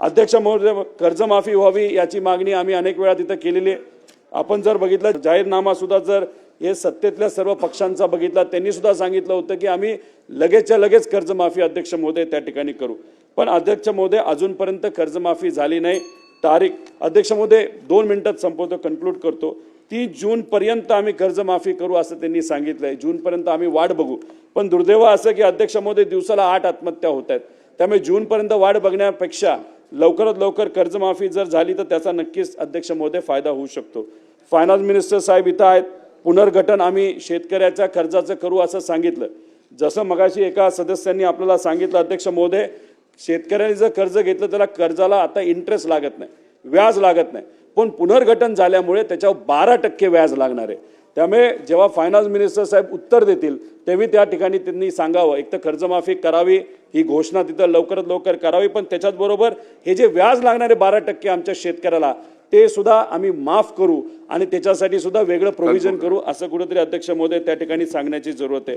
अध्यक्ष महोदय कर्जमाफी व्हावी याची मागणी आम्ही अनेक वेळा तिथं केलेली आहे. आपण जर बघितलं जाहीरनामा सुद्धा जर हे सत्तेतल्या सर्व पक्षांचा बघितला त्यांनी सुद्धा सांगितलं होतं की आम्ही लगेचच्या लगेच कर्जमाफी अध्यक्ष महोदय त्या ठिकाणी करू. पण अध्यक्ष महोदय अजूनपर्यंत कर्जमाफी झाली नाही. तारीख अध्यक्ष महोदय दोन मिनिटात संपवतो कन्क्लूड करतो. ती जूनपर्यंत आम्ही कर्जमाफी करू असं त्यांनी सांगितलंय. जूनपर्यंत आम्ही वाट बघू. पण दुर्दैव असं की अध्यक्ष महोदय दिवसाला आठ आत्महत्या होत आहेत. त्यामुळे जूनपर्यंत वाट बघण्यापेक्षा लवकरात लवकर कर्जमाफी जर झाली तर त्याचा नक्कीच अध्यक्ष महोदय फायदा होऊ शकतो. फायनान्स मिनिस्टर साहेब इथं आहेत. पुनर्गठन आम्ही शेतकऱ्याच्या कर्जाचं करू असं सांगितलं. जसं मगाशी एका सदस्यांनी आपल्याला सांगितलं अध्यक्ष महोदय शेतकऱ्यांनी जर कर्ज घेतलं त्याला कर्जाला आता इंटरेस्ट लागत नाही व्याज लागत नाही. पण पुनर्गठन झाल्यामुळे त्याच्यावर बारा टक्के व्याज लागणार आहे. त्यामुळे जेव्हा फायनान्स मिनिस्टर साहेब उत्तर देतील तेव्हा त्या ठिकाणी त्यांनी सांगावं. एक तर कर्जमाफी करावी ही घोषणा तिथं लवकरात लवकर करावी पण त्याच्याच बरोबर हे जे व्याज लागणारे बारा टक्के आमच्या शेतकऱ्याला ते सुद्धा आम्ही माफ करू आणि त्याच्यासाठी सुद्धा वेगळं प्रोव्हिजन करू असं कुठेतरी अध्यक्ष महोदय त्या ठिकाणी सांगण्याची जरूरत आहे.